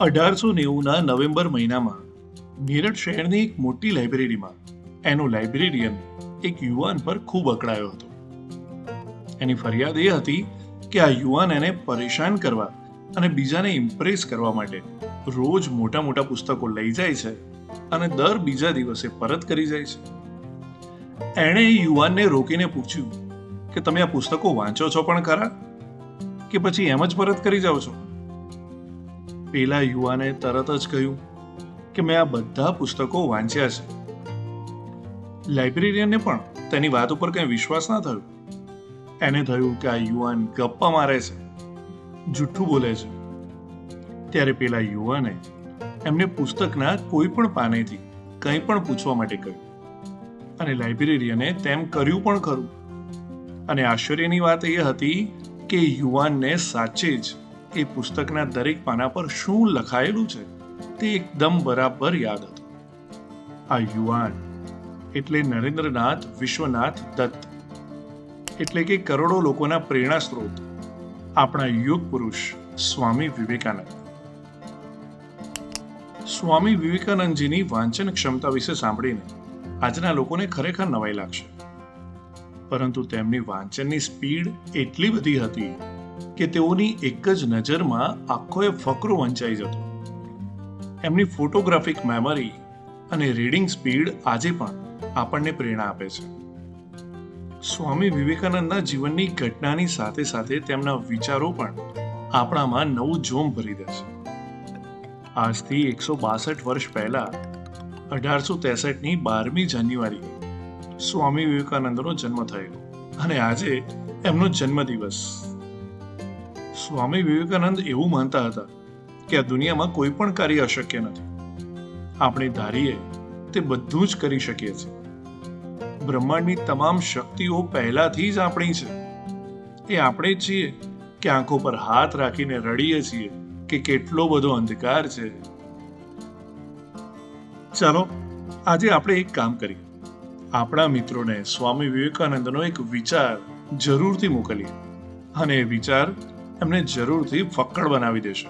અઢારસો નેવુંના નવેમ્બર મહિનામાં મેરઠ શહેરની એક મોટી લાઇબ્રેરીમાં એનો લાઇબ્રેરિયન એક યુવાન પર ખૂબ અકળાયો હતો. એની ફરિયાદ એ હતી કે આ યુવાન એને પરેશાન કરવા અને બીજાને ઇમ્પ્રેસ કરવા માટે રોજ મોટા મોટા પુસ્તકો લઈ જાય છે અને દર બીજા દિવસે પરત કરી જાય છે. એણે એ યુવાનને રોકીને પૂછ્યું કે, તમે આ પુસ્તકો વાંચો છો પણ ખરા? કે પછી એમ જ પરત કરી જાઓ છો? પેલા યુવાને તરત જ કહ્યું કે મેં આ બધા પુસ્તકો વાંચ્યા છે. લાઇબ્રેરિયનને પણ તેની વાત ઉપર કંઈ વિશ્વાસ ના થયો. એને થયું કે આ યુવાન ગપ્પા મારે છે, જુઠ્ઠું બોલે છે. ત્યારે પેલા યુવાને એમને પુસ્તકના કોઈ પણ પાનેથી કંઈ પણ પૂછવા માટે કહ્યું. અને લાઇબ્રેરિયને તેમ કર્યું પણ ખરું. અને આશ્ચર્યની વાત એ હતી કે યુવાનને સાચે જ એ પુસ્તકના દરેક પાના પર શું લખાયેલું છે તે એકદમ બરાબર યાદ હતું. આ યુવાન એટલે નરેન્દ્રનાથ વિશ્વનાથ દત્ત. એટલે કે કરોડો લોકોના પ્રેરણા સ્ત્રોત. આપણા યુગ પુરુષ સ્વામી વિવેકાનંદ. સ્વામી વિવેકાનંદજીની વાંચન ક્ષમતા વિશે સાંભળીને આજના લોકોને ખરેખર નવાઈ લાગશે. પરંતુ તેમની વાંચનની સ્પીડ એટલી બધી હતી કે તેઓની એક જ નજરમાં આખો એ ફકરો વંચાઈ જતો. એમની ફોટોગ્રાફિક મેમરી અને રીડિંગ સ્પીડ આજે પણ આપણને પ્રેરણા આપે છે. સ્વામી વિવેકાનંદના જીવનની ઘટનાની સાથે સાથે તેમના વિચારો પણ આપણામાં નવું જોમ ભરી દે છે. આજથી એકસો બાસઠ વર્ષ પહેલા, અઢારસો ત્રેસઠની બારમી જાન્યુઆરી, સ્વામી વિવેકાનંદનો જન્મ થયેલો અને આજે એમનો જન્મદિવસ. સ્વામી વિવેકાનંદ એવું માનતા હતા કે આ દુનિયામાં કોઈ પણ કાર્ય અશક્ય નથી. આપણે ધારીએ તે બધું જ કરી શકીએ છીએ. બ્રહ્માંડની તમામ શક્તિઓ પહેલાથી જ આપણી છે. એ આપણે જ છીએ કે આંખો પર હાથ રાખીને રડીએ છીએ કે કેટલો બધો અંધકાર છે. ચાલો, આજે આપણે એક કામ કરીએ. આપણા મિત્રોને સ્વામી વિવેકાનંદનો એક વિચાર જરૂરથી મોકલીએ. અને એ વિચાર એમને જરૂરથી ફક્કડ બનાવી દેશે.